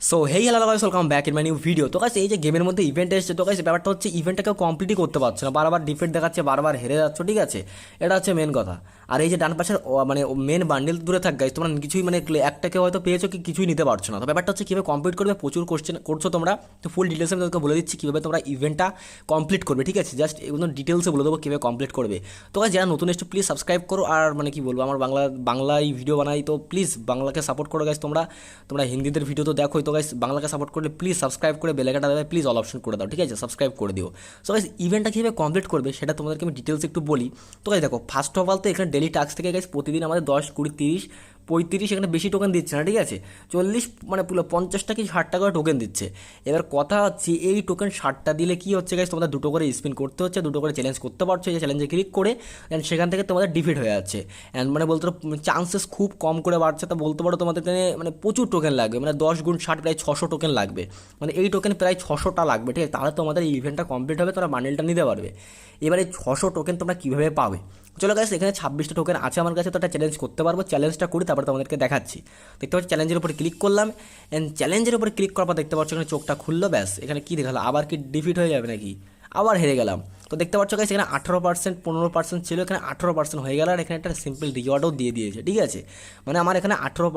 So hey hello guys welcome back in my new video তো guys এই যে গেমের মধ্যে ইভেন্ট এসেছে, তো গাইস ব্যাপারটা হচ্ছে ইভেন্টটা কেউ কমপ্লিটই করতে পারছে না। বারবার ডিফেক্ট দেখাচ্ছে, বারবার হেরে যাচ্ছ, ঠিক আছে? এটা হচ্ছে মেন কথা। আর এই যে ডান পাশের মানে মেন বান্ডেল দূরে থাক গাইস তোমরা কিছুই মানে একটাকে হয়তো পেয়েছ কি, কিছুই নিতে পারছ না। তো ব্যাপারটা হচ্ছে কীভাবে কমপ্লিট করবে, প্রচুর কোশ্চেন করছ তোমরা। তো ফুল ডিটেলসে আমি তোমাকে বলে দিচ্ছি কীভাবে তোমরা ইভেন্টটা কমপ্লিট করবে, ঠিক আছে? জাস্ট এগুলো ডিটেলসে বলে দেবো কীভাবে কমপ্লিট করবে। তো গাইস যারা নতুন এসে প্লিজ সাবস্ক্রাইব করো। আর মানে কি বলব, আমার বাংলা বাংলায় ভিডিও বানাই, তো প্লিজ বাংলাকে সাপোর্ট করো গাইস তোমরা। তোমরা হিন্দিদের ভিডিও তো দেখোই তো গাইস বাংলাকে সাপোর্ট করলে প্লিজ সাবস্ক্রাইব করে বেলাকাটা দেবে প্লিজ অল অপশন করে দাও, ঠিক আছে? সাবস্ক্রাইব করে দিও। সো গাইস ইভেন্টটা কীভাবে কমপ্লিট করবে সেটা তোমাদেরকে আমি ডিটেলস একটু বলি। তো গাইস দেখো ফার্স্ট অফ অল তো এখানে ডেলি টাস্ক থেকে গাইস প্রতিদিন আমাদের দশ, কুড়ি, তিরিশ পঁয়ত্রিশ এখানে বেশি টোকেন দিচ্ছে না, ঠিক আছে? চল্লিশ মানে পুরো পঞ্চাশটা কি ষাটটা করে টোকেন দিচ্ছে। এবার কথা হচ্ছে, এই টোকেন ষাটটা দিলে কি হচ্ছে গাইস তোমাদের দুটো করে স্পিন করতে হচ্ছে, দুটো করে চ্যালেঞ্জ করতে পারছ, এই চ্যালেঞ্জে ক্লিক করে অ্যান্ড সেখান থেকে তোমাদের ডিফিট হয়ে যাচ্ছে। অ্যান্ড মানে বলতে চান্সেস খুব কম করে বাড়ছে, তা বলতে পারো তোমাদের এখানে মানে প্রচুর টোকেন লাগবে মানে দশ গুণ ষাট, প্রায় ছশো টোকেন লাগবে। মানে এই টোকেন প্রায় ছশোটা লাগবে, ঠিক আছে? তাহলে তোমাদের এই ইভেন্টটা কমপ্লিট হবে, তোমরা বান্ডেলটা নিতে পারবে। এবারে ছশো টোকেন তোমরা কীভাবে পাবে? চলো গাইস এখানে ছাব্বিশটা টোকেন আছে আমার কাছে, তো একটা চ্যালেঞ্জ করতে পারব চ্যালেঞ্জটা করি, তারপর তোমাদেরকে দেখাচ্ছি। দেখতে পাচ্ছি চ্যালেঞ্জের উপরে ক্লিক করলাম অ্যান্ড চ্যালেঞ্জের উপরে ক্লিক করার পর দেখতে পাচ্ছ এখানে চোখটা খুললো, ব্যাস। এখানে কী দেখাল? আবার কি ডিফিট হয়ে যাবে নাকি? আবার হেরে গেলাম। তো দেখতে পাচ্ছ গাইস এখানে আঠারো পার্সেন্ট পনেরো পার্সেন্ট ছিল, এখানে আঠারো পার্সেন্ট হয়ে গেল, আর এখানে একটা সিম্পল রিওয়ার্ডও দিয়ে দিয়েছে, ঠিক আছে? মানে আমার এখানে আঠারো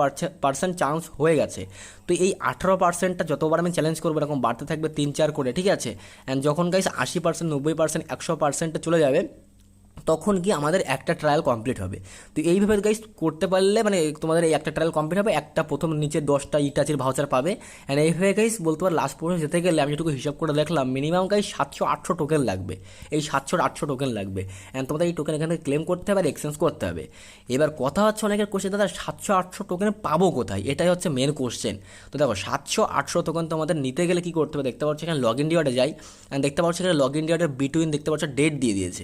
পার্সেন্ট চান্স হয়ে গেছে। তো এই আঠারো পার্সেন্টটা যতবার আমি চ্যালেঞ্জ করব, এরকম বাড়তে থাকবে তিন চার করে, ঠিক আছে? অ্যান্ড যখন গাইস আশি পার্সেন্ট নব্বই পার্সেন্ট একশো পার্সেন্টে চলে যাবে তখন কি আমাদের একটা ট্রায়াল কমপ্লিট হবে। তো এইভাবে গাইস করতে পারলে মানে তোমাদের এই একটা ট্রায়াল কমপ্লিট হবে, একটা প্রথম নিচে দশটা ইটাচের ভাউচার পাবে। অ্যান্ড এইভাবে গাইস বলতে পার লাস্ট পর্যন্ত যেতে গেলে আমি যেটুকু হিসাব করে দেখলাম মিনিমাম গাইস সাতশো আটশো টোকেন লাগবে। এই সাতশো আটশো টোকেন লাগবে। অ্যান্ড তোমাদের এই টোকেন এখানে ক্লেম করতে হবে আর এক্সচেঞ্জ করতে হবে। এবার কথা হচ্ছে অনেকের কোশ্চেন দাদা, সাতশো আটশো টোকেন পাবো কোথায়? এটাই হচ্ছে মেন কোশ্চেন তো দেখো, সাতশো আটশো টোকেন তোমাদের নিতে গেলে কী করতে হবে? দেখতে পাচ্ছ এখানে লগ ইন ডিওয়ার্ডে যাই। অ্যান্ড দেখতে পাচ্ছ এখানে লগ ইন ডিওয়ার্ডের বিটুইন দেখতে পাচ্ছ ডেট দিয়ে দিয়েছে।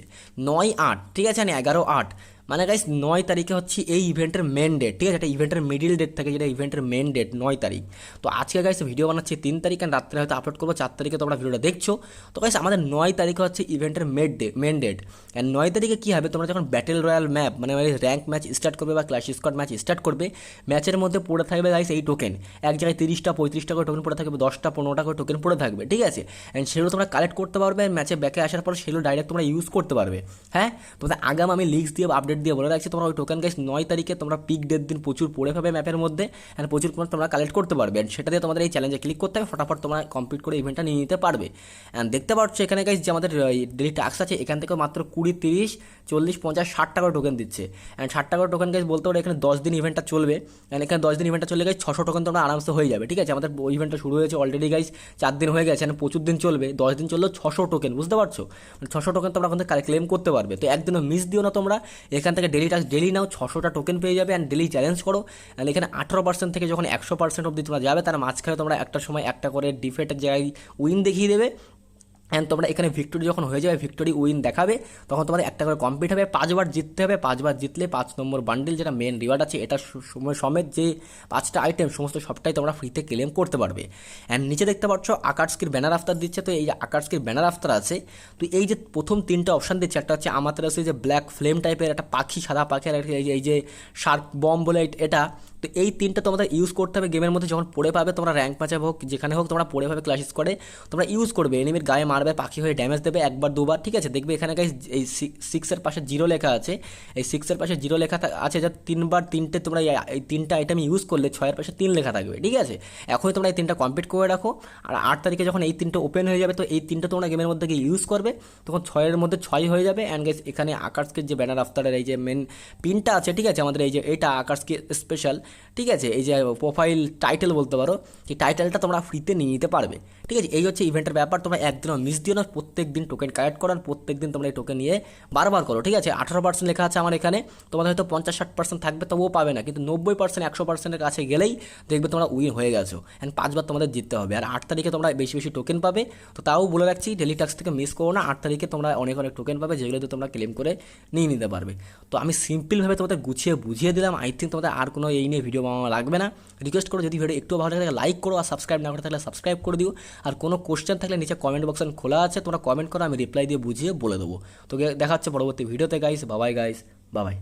নয় আট ঠিক আছে না এগারো আট। মানে গাইস নয় তারিখে হচ্ছে এই ইভেন্টের মেন ডেট ঠিক আছে? এটা ইভেন্টের মিডিল ডেট থাকে যেটা ইভেন্টের মেন ডেট নয় তারিখ। তো আজকে গাইস ভিডিও বানাচ্ছি তিন তারিখ আর রাত্রে হয়তো আপলোড করব, চার তারিখে তোমরা ভিডিওটা দেখছ। তো গাইস আমাদের নয় তারিখে হচ্ছে ইভেন্টের made day main date and নয় তারিখে কী হবে? তোমরা যখন ব্যাটেল রয়্যাল ম্যাপ মানে র্যাঙ্ক ম্যাচ স্টার্ট করবে বা ক্লাস স্কট ম্যাচ স্টার্ট করবে ম্যাচের মধ্যে পড়ে থাকবে গাইস এই টোকেন এক জায়গায় তিরিশটা, পঁয়ত্রিশটা করে টোকেন পড়ে থাকবে, দশটা, পনেরোটা করে টোকেন পড়ে থাকবে, ঠিক আছে? অ্যান্ড সেগুলো তোমরা কালেক্ট করতে পারবে ম্যাচে ব্যাকে আসার পর সেগুলো ডাইরেক্ট তোমরা ইউজ করতে পারবে। হ্যাঁ? তোমাদের আগাম আমি লিঙ্কস দিয়ে আপডেট দিয়ে বলে রাখছি, তোমরা ওই টোকেন গাইস নয় তারিখে তোমরা পিক ডেট দিন প্রচুর পড়ে পাবে ম্যাপের মধ্যে অ্যান্ড প্রচুর কোনো তোমরা কালেক্ট করতে পারবে অ্যান্ড সেটা দিয়ে তোমাদের এই চ্যালেঞ্জে ক্লিক করতে হবে, ফটাফট তোমরা কমপ্লিট করে ইভেন্টটা নিয়ে নিতে পারবে। অ্যান্ড দেখতে পাচ্ছ এখানে গাইস যে আমাদের ডেলি টাক্স আছে, এখান থেকে মাত্র কুড়ি, তিরিশ, চল্লিশ, পঞ্চাশ, ষাট টাকার টোকেন দিচ্ছে। অ্যান্ড ষাট টাকার টোকেন গাইস বলতে পারো এখানে দশ দিন ইভেন্টটা চলবে। অ্যান্ড এখানে দশ দিন ইভেন্টটা চলে গেছে ছশো টোকেন তোমরা আরামসে হয়ে যাবে, ঠিক আছে? আমাদের ইভেন্টটা শুরু হয়েছে অলরেডি গাইস চার দিন হয়ে গেছে অ্যান্ড প্রচুর দিন চলবে, দশ দিন চললেও ছশো টোকেন বুঝতে পারছ? মানে ছশো টোকেন তোমরা ওখান থেকে ক্লেম করতে পারবে। তো একদিনও মিস দিও না তোমরা, এখান থেকে ডেলি টাস্ক ডেলি নাও ছশোটা টোকেন পেয়ে যাবে অ্যান্ড ডেলি চ্যালেঞ্জ করো। অ্যান্ড এখানে আঠারো পার্সেন্ট থেকে যখন একশো পার্সেন্ট অবধি তোমরা যাবে, তার মাঝখানে তোমরা একটা সময় একটা করে ডিফেটের জায়গায় উইন দেখিয়ে দেবে। অ্যান্ড তোমরা এখানে ভিক্টোরি যখন হয়ে যাবে ভিক্টোরি উইন দেখাবে, তখন তোমাদের একটা করে কমপ্লিট হবে, পাঁচবার জিততে হবে, পাঁচবার জিতলে পাঁচ নম্বর বান্ডিল যেটা মেন রিওয়ার্ড আছে, এটা সমেত যে পাঁচটা আইটেম সমস্ত সবটাই তোমরা ফ্রিতে ক্লেম করতে পারবে। অ্যান্ড নিচে দেখতে পাচ্ছ আকার স্কির ব্যানার আফতার দিচ্ছে, তো এই যে আকার স্কির ব্যানার আফতার আছে, তো এই যে প্রথম তিনটা অপশান দিচ্ছে, একটা হচ্ছে আমাদের আছে যে ব্ল্যাক ফ্লেম টাইপের একটা পাখি, সাদা পাখি, আর এই যে শার্ক বম বলে এটা তো এই তিনটা তোমাদের ইউজ করতে হবে গেমের মধ্যে। যখন পড়ে পাবে, তোমরা র্যাঙ্ক ম্যাচে হোক, যেখানে হোক, তোমরা পড়ে পাবে ক্লাসিস করে, তোমরা ইউজ করবে। এনিমির গায়ে মারবে, পাখি হয়ে ড্যামেজ দেবে একবার, দুবার, ঠিক আছে? দেখবে এখানে গাইস এই সিক্সের পাশে জিরো লেখা আছে। এই সিক্সের পাশে জিরো লেখা আছে, যা তিনবার, তিনটে তোমরা এই- এই তিনটা আইটেম ইউজ করলে, ছয়ের পাশে তিন লেখা থাকবে, ঠিক আছে? এখনই তোমরা এই তিনটা কমপ্লিট করে রাখো। আর আট তারিখে যখন এই তিনটা ওপেন হয়ে যাবে, তো এই তিনটা তোমরা গেমের মধ্যে গিয়ে ইউজ করবে। তখন ছয়ের মধ্যে ছয় হয়ে যাবে। অ্যান্ড গাইস এখানে আকাশকে যে ব্যানার আফতারের এই যে মেন পিনটা আছে, ঠিক আছে? আমাদের এই যে এটা আকাশকে স্পেশাল ঠিক আছে? এই যে প্রোফাইল টাইটেল বলতে পারো, এই টাইটেলটা তোমরা ফ্রিতে নিয়ে নিতে পারবে। ঠিক আছে? এই হচ্ছে ইভেন্টের ব্যাপার, তোমরা একদিনও মিস দিও না প্রত্যেক দিন টোকেন কালেক্ট করো আর প্রত্যেক দিন তোমরা এই টোকেন নিয়ে বারবার করো, ঠিক আছে? আঠারো পার্সেন্ট লেখা আছে আমার এখানে, তোমাদের হয়তো পঞ্চাশ ষাট পার্সেন্ট থাকবে, তবুও পাবে না, কিন্তু নব্বই পার্সেন্ট একশো পার্সেন্টের কাছে গেলেই দেখবে তোমরা উইন হয়ে গেছো অ্যান্ড পাঁচবার তোমাদের জিততে হবে। আর আট তারিখে তোমরা বেশি বেশি টোকেন পাবে, তো তাও বলে রাখছি ডেলি টাক্স থেকে মিস করো না, আট তারিখে তোমরা অনেক অনেক টোকেন পাবে, যেগুলো দিয়ে তোমরা ক্লেম করে নিয়ে নিতে পারবে। তো আমি সিম্পলভাবে তোমাদের গুছিয়ে বুঝিয়ে দিলাম আই থিঙ্ক তোমাদের আর কোনো এই নিয়ে ভিডিও বানানো লাগবে না। রিকোয়েস্ট করো, যদি ভিডিও একটু ভালো লাগে লাইক করো আর সাবস্ক্রাইব না করে থাকলে সাবস্ক্রাইব করে দিও। আর কোনো কোশ্চেন থাকলে নিচে কমেন্ট বক্স খোলা আছে, তোমরা কমেন্ট করো, আমি রিপ্লাই দিয়ে বুঝিয়ে বলে দেবো। তোকে দেখা হচ্ছে পরবর্তী ভিডিওতে গাইস বাবাই গাইস বাবাই